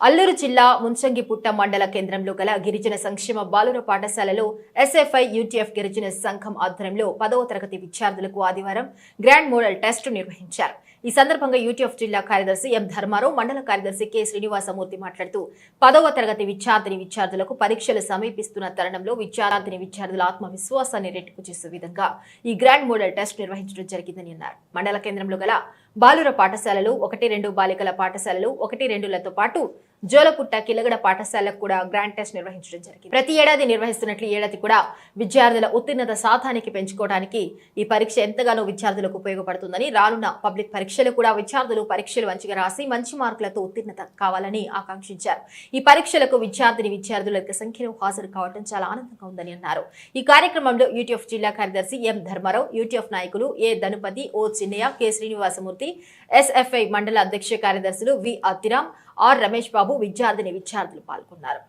అల్లూరు జిల్లా ముంచంగిపుట్ట మండల కేంద్రంలో గల గిరిజన సంక్షేమ బాలుర పాఠశాలలో ఎస్ఎఫ్ఐ యూటీఎఫ్ గిరిజన సంఘం ఆధ్వర్యంలో పదవ తరగతి విద్యార్థులకు ఆదివారం గ్రాండ్ మోడల్ టెస్ట్ నిర్వహించారు. ఈ సందర్భంగా యూటీఎఫ్ జిల్లా కార్యదర్శి ఎం ధర్మారావు మండల కార్యదర్శి కె శ్రీనివాసమూర్తి మాట్లాడుతూ పదవ తరగతి విద్యార్థిని విద్యార్థులకు పరీక్షలు సమీపిస్తున్న తరుణంలో విద్యార్థిని విద్యార్థుల ఆత్మవిశ్వాసాన్ని రెట్టింపు చేసే విధంగా ఈ గ్రాండ్ మోడల్ టెస్ట్ నిర్వహించడం జరిగిందని అన్నారు. మండల కేంద్రంలో గల బాలుర పాఠశాలలు ఒకటి రెండు బాలికల పాఠశాలలు ఒకటి రెండులతో పాటు జోలపుట్ట కిలగడ పాఠశాలకు కూడా గ్రాండ్ టెస్ట్ నిర్వహించడం జరిగింది. ప్రతి ఏడాది నిర్వహిస్తున్నట్లు ఏడాది కూడా విద్యార్థుల ఉత్తీర్ణత శాతానికి పెంచుకోవడానికి ఈ పరీక్ష ఎంతగానో విద్యార్థులకు ఉపయోగపడుతుందని రానున్న పబ్లిక్ పరీక్షలు కూడా విద్యార్థులు పరీక్షలు మంచిగా రాసి మంచి మార్కులతో ఉత్తీర్ణత కావాలని ఆకాంక్షించారు. ఈ పరీక్షలకు విద్యార్థిని విద్యార్థుల సంఖ్యలో హాజరు కావడం చాలా ఆనందంగా ఉందని అన్నారు. ఈ కార్యక్రమంలో యూటీఎఫ్ జిల్లా కార్యదర్శి ఎం ధర్మారావు యూటీఎఫ్ నాయకులు A Dhanupati O Chinnaiah K Srinivasamurthy SFI మండల అధ్యక్ష కార్యదర్శులు వి అతిరామ్ ఆర్ రమేష్ బాబు విద్యార్థిని విద్యార్థులు పాల్గొన్నారు.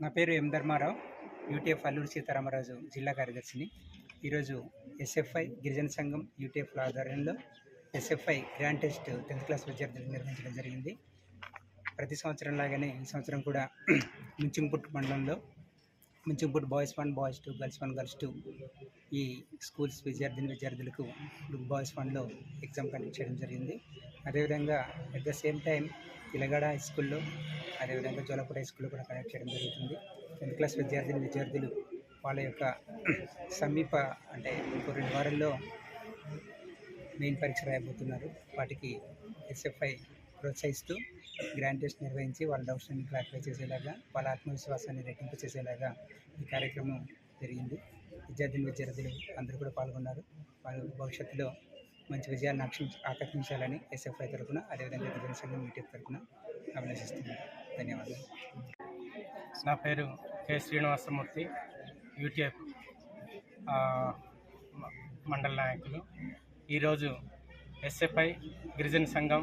నా పేరు ఎం ధర్మారావు యూటీఎఫ్ అల్లూరు సీతారామరాజు జిల్లా కార్యదర్శిని. ఈరోజు ఎస్ఎఫ్ఐ గిరిజన సంఘం యూటీఎఫ్ల ఆధ్వర్యంలో SFI grand test tenth class విద్యార్థులకు నిర్వహించడం జరిగింది. ప్రతి సంవత్సరం లాగానే ఈ సంవత్సరం కూడా ముంచింపుట్ మండలంలో Munchingput boys one boys two girls one girls two ఈ స్కూల్స్ విద్యార్థిని విద్యార్థులకు బాయ్స్ వన్లో ఎగ్జామ్ కండక్ట్ చేయడం జరిగింది. అదేవిధంగా at the same time Pilagada high స్కూల్లో అదేవిధంగా జోలపూర్ హై స్కూల్లో కూడా కండక్ట్ చేయడం జరుగుతుంది. టెన్త్ క్లాస్ విద్యార్థిని విద్యార్థులు వాళ్ళ యొక్క సమీప అంటే ఇంకో రెండు వారాల్లో మెయిన్ పరీక్ష రాయబోతున్నారు. వాటికి ఎస్ఎఫ్ఐ ప్రోత్సహిస్తూ గ్రాండ్ టెస్ట్ నిర్వహించి వాళ్ళ డౌట్స్ అన్ని క్లారిఫై చేసేలాగా వాళ్ళ ఆత్మవిశ్వాసాన్ని రెట్టింపు చేసేలాగా ఈ కార్యక్రమం జరిగింది. విద్యార్థిని విద్యార్థులు అందరూ కూడా పాల్గొన్నారు. వారు భవిష్యత్తులో మంచి విజయాన్ని ఆక్షించ ఆకర్షించాలని ఎస్ఎఫ్ఐ తరఫున అదేవిధంగా గిరిజన సంఘం తరఫున అభినందిస్తున్నాను. ధన్యవాదాలు. నా పేరు కె. శ్రీనివాసమూర్తి. యూటీఎఫ్ మండల నాయకులు. ఈరోజు ఎస్ఎఫ్ఐ గిరిజన సంఘం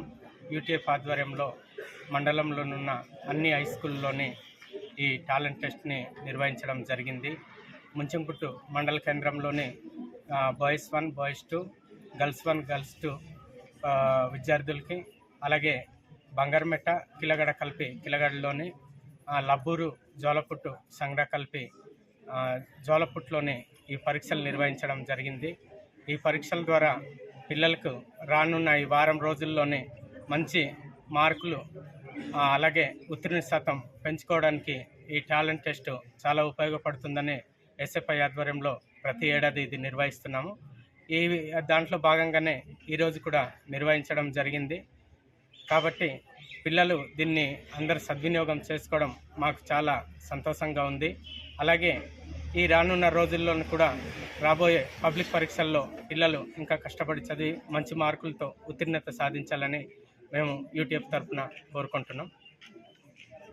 యూటీఎఫ్ ఆధ్వర్యంలో మండలంలోనున్న అన్ని హై స్కూల్లోని ఈ టాలెంట్ టెస్ట్ని నిర్వహించడం జరిగింది. ముంచంకుట్టు మండల కేంద్రంలోని boys one boys two girls one girls two విద్యార్థులకి అలాగే బంగారమెట్ట కిలగడ కలిపి కిలగడలోని లబ్బూరు జోలపుట్టు సంగడ కలిపి జోలపుట్లోనే ఈ పరీక్షలు నిర్వహించడం జరిగింది. ఈ పరీక్షల ద్వారా పిల్లలకు రానున్న ఈ వారం రోజుల్లోనే మంచి మార్కులు అలాగే ఉత్తీర్ణ శాతం పెంచుకోవడానికి ఈ టాలెంట్ టెస్ట్ చాలా ఉపయోగపడుతుందని ఎస్ఎఫ్ఐ ఆధ్వర్యంలో ప్రతి ఏడాది ఇది నిర్వహిస్తున్నాము. ఈ దాంట్లో భాగంగానే ఈరోజు కూడా నిర్వహించడం జరిగింది. కాబట్టి పిల్లలు దీన్ని అందరు సద్వినియోగం చేసుకోవడం మాకు చాలా సంతోషంగా ఉంది. అలాగే ఈ రానున్న రోజుల్లో కూడా రాబోయే పబ్లిక్ పరీక్షల్లో పిల్లలు ఇంకా కష్టపడి చదివి మంచి మార్కులతో ఉత్తీర్ణత సాధించాలని మేము యూటీఎఫ్ తరఫున కోరుకుంటున్నాం.